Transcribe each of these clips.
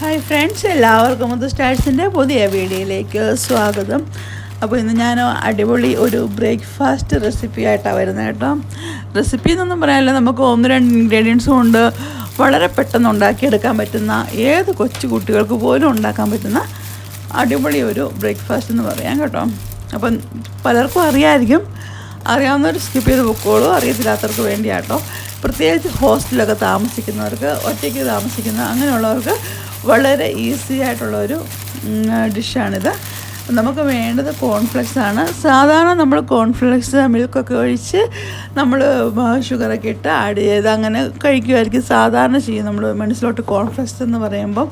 Hi friends എല്ലാവർക്കും മുത്ത് സ്റ്റാർസിന്റെ പുതിയ വീഡിയോയിലേക്ക് സ്വാഗതം. അപ്പോൾ ഇന്ന് ഞാൻ അടിപൊളി ഒരു ബ്രേക്ക്ഫാസ്റ്റ് റെസിപ്പി ആയിട്ടാണ് വരുന്നത് കേട്ടോ. റെസിപ്പി എന്നൊന്നും പറയാനില്ല നമുക്ക് ഒന്ന് രണ്ട് ഇൻഗ്രീഡിയൻസും ഉണ്ട് വളരെ പെട്ടെന്ന് ഉണ്ടാക്കിയെടുക്കാൻ പറ്റുന്ന ഏത് കൊച്ചു കുട്ടികൾക്ക് പോലും ഉണ്ടാക്കാൻ പറ്റുന്ന അടിപൊളി ഒരു ബ്രേക്ക്ഫാസ്റ്റ് എന്ന് പറയാം കേട്ടോ. അപ്പം പലർക്കും അറിയാമായിരിക്കും അറിയാവുന്നവർ സ്കിപ്പ് ചെയ്ത് പൊക്കോളൂ അറിയത്തില്ലാത്തവർക്ക് വേണ്ടിയാട്ടോ. പ്രത്യേകിച്ച് ഹോസ്റ്റലിലൊക്കെ താമസിക്കുന്നവർക്ക് ഒറ്റയ്ക്ക് താമസിക്കുന്ന അങ്ങനെയുള്ളവർക്ക് വളരെ ഈസി ആയിട്ടുള്ളൊരു ഡിഷാണിത് നമുക്ക് വേണ്ടത് കോൺഫ്ലെക്സ് ആണ്. സാധാരണ നമ്മൾ കോൺഫ്ലെക്സ് മിൽക്കൊക്കെ ഒഴിച്ച് നമ്മൾ ഷുഗറൊക്കെ ഇട്ട് ആഡ് ചെയ്ത് അങ്ങനെ കഴിക്കുമായിരിക്കും സാധാരണ ചെയ്യും നമ്മൾ മനസ്സിലോട്ട് കോൺഫ്ലെക്സ് എന്ന് പറയുമ്പം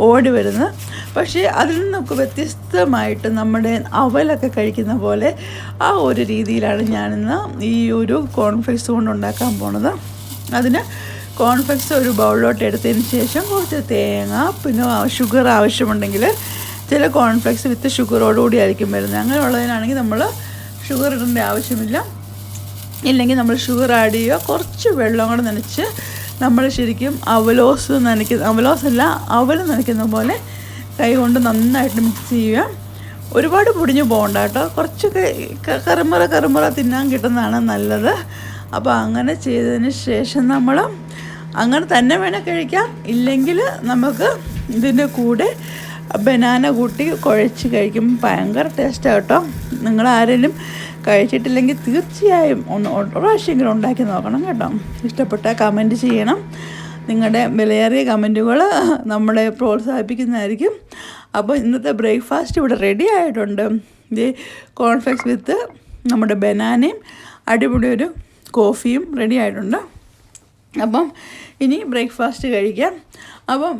ഓടി വരുന്നത്. പക്ഷേ അതിൽ നിന്നൊക്കെ വ്യത്യസ്തമായിട്ട് നമ്മുടെ അവലൊക്കെ കഴിക്കുന്ന പോലെ ആ ഒരു രീതിയിലാണ് ഞാനിന്ന് ഈ ഒരു കോൺഫ്ലെക്സ് കൊണ്ട് ഉണ്ടാക്കാൻ പോണത്. അതിന് കോൺഫ്ലെക്സ് ഒരു ബൗളിലോട്ട് എടുത്തതിന് ശേഷം കുറച്ച് തേങ്ങ പിന്നെ ഷുഗർ ആവശ്യമുണ്ടെങ്കിൽ ചില കോൺഫ്ലെക്സ് വിത്ത് ഷുഗറോടുകൂടി ആയിരിക്കും വരുന്നത്. അങ്ങനെയുള്ളതിനാണെങ്കിൽ നമ്മൾ ഷുഗർ ഇടേണ്ട ആവശ്യമില്ല. ഇല്ലെങ്കിൽ നമ്മൾ ഷുഗർ ആഡ് ചെയ്യുക. കുറച്ച് വെള്ളം കൂടെ നനച്ച് നമ്മൾ ശരിക്കും അവലോസ് നനയ്ക്കുന്ന അല്ല അവൽ നനയ്ക്കുന്ന പോലെ കൈ കൊണ്ട് നന്നായിട്ട് മിക്സ് ചെയ്യുക. ഒരുപാട് പൊടിഞ്ഞു പോകണ്ട കേട്ടോ. കുറച്ചൊക്കെ കറുമുറ കറുമുറ തിന്നാൻ കിട്ടുന്നതാണ് നല്ലത്. അപ്പോൾ അങ്ങനെ ചെയ്തതിന് ശേഷം നമ്മൾ അങ്ങനെ തന്നെ വേണേൽ കഴിക്കാം. ഇല്ലെങ്കിൽ നമുക്ക് ഇതിന്റെ കൂടെ ബനാന കൂട്ടി കുഴച്ച് കഴിക്കുമ്പോൾ ഭയങ്കര ടേസ്റ്റാണ് കേട്ടോ. നിങ്ങൾ ആരെങ്കിലും കഴിച്ചിട്ടില്ലെങ്കിൽ തീർച്ചയായും ഒന്ന് പ്രാവശ്യമെങ്കിലും ഉണ്ടാക്കി നോക്കണം കേട്ടോ. ഇഷ്ടപ്പെട്ട കമന്റ് ചെയ്യണം. നിങ്ങളുടെ വിലയേറിയ കമന്റുകൾ നമ്മളെ പ്രോത്സാഹിപ്പിക്കുന്നതായിരിക്കും. അപ്പോൾ ഇന്നത്തെ ബ്രേക്ക്ഫാസ്റ്റ് ഇവിടെ റെഡി ആയിട്ടുണ്ട്. ഇത് കോൺഫ്ലെക്സ് വിത്ത് നമ്മുടെ ബനാനയും അടിപൊളി ഒരു കോഫിയും റെഡി ആയിട്ടുണ്ട്. അപ്പം ഇനി ബ്രേക്ക്ഫാസ്റ്റ് കഴിക്കാം. അപ്പം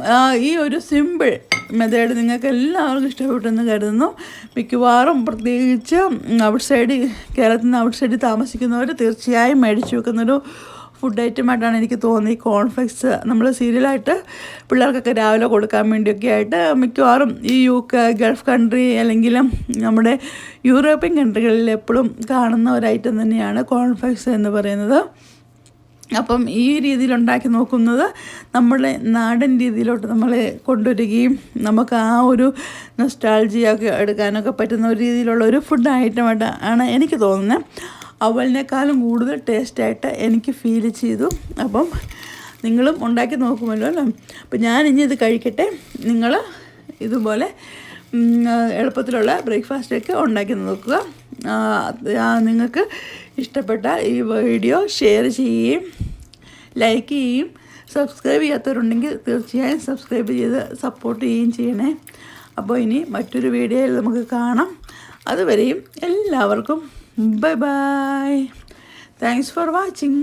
ഈ ഒരു സിമ്പിൾ മെത്തേഡ് നിങ്ങൾക്ക് എല്ലാവർക്കും ഇഷ്ടപ്പെട്ടെന്ന് കരുതുന്നു. മിക്കവാറും പ്രത്യേകിച്ച് ഔട്ട് സൈഡ് കേരളത്തിൽ നിന്ന് ഔട്ട് സൈഡിൽ താമസിക്കുന്നവർ തീർച്ചയായും മേടിച്ചു വെക്കുന്നൊരു ഫുഡ് ഐറ്റമായിട്ടാണ് എനിക്ക് തോന്നി കോൺഫ്ലെക്സ് നമ്മൾ സീരിയലായിട്ട് പിള്ളേർക്കൊക്കെ രാവിലെ കൊടുക്കാൻ വേണ്ടിയൊക്കെ ആയിട്ട് മിക്കവാറും ഈ യു ഗൾഫ് കൺട്രി അല്ലെങ്കിൽ നമ്മുടെ യൂറോപ്യൻ കൺട്രികളിൽ എപ്പോഴും കാണുന്ന ഒരു ഐറ്റം തന്നെയാണ് കോൺഫ്ലെക്സ് എന്ന് പറയുന്നത്. അപ്പം ഈ രീതിയിൽ ഉണ്ടാക്കി നോക്കുന്നത് നമ്മളെ നാടൻ രീതിയിലോട്ട് നമ്മളെ കൊണ്ടുവരികയും നമുക്ക് ആ ഒരു നൊസ്റ്റാൾജിയൊക്കെ എടുക്കാനൊക്കെ പറ്റുന്ന ഒരു രീതിയിലുള്ള ഒരു ഫുഡ് ഐറ്റമായിട്ട് ആണ് എനിക്ക് തോന്നുന്നത് അവലിനേക്കാളും കൂടുതൽ ടേസ്റ്റായിട്ട് എനിക്ക് ഫീൽ ചെയ്തു. അപ്പം നിങ്ങളും ഉണ്ടാക്കി നോക്കുമല്ലോ അല്ലേ? അപ്പം ഞാൻ ഇനി ഇത് കഴിക്കട്ടെ. നിങ്ങൾ ഇതുപോലെ എളുപ്പത്തിലുള്ള ബ്രേക്ക്ഫാസ്റ്റൊക്കെ ഉണ്ടാക്കി നോക്കുക. നിങ്ങൾക്ക് ഇഷ്ടപ്പെട്ട ഈ വീഡിയോ ഷെയർ ചെയ്യുകയും ലൈക്ക് ചെയ്യുകയും സബ്സ്ക്രൈബ് ചെയ്യാത്തവരുണ്ടെങ്കിൽ തീർച്ചയായും സബ്സ്ക്രൈബ് ചെയ്ത് സപ്പോർട്ട് ചെയ്യുകയും ചെയ്യണേ. അപ്പോൾ ഇനി മറ്റൊരു വീഡിയോയിൽ നമുക്ക് കാണാം. അതുവരെയും എല്ലാവർക്കും bye bye thanks for watching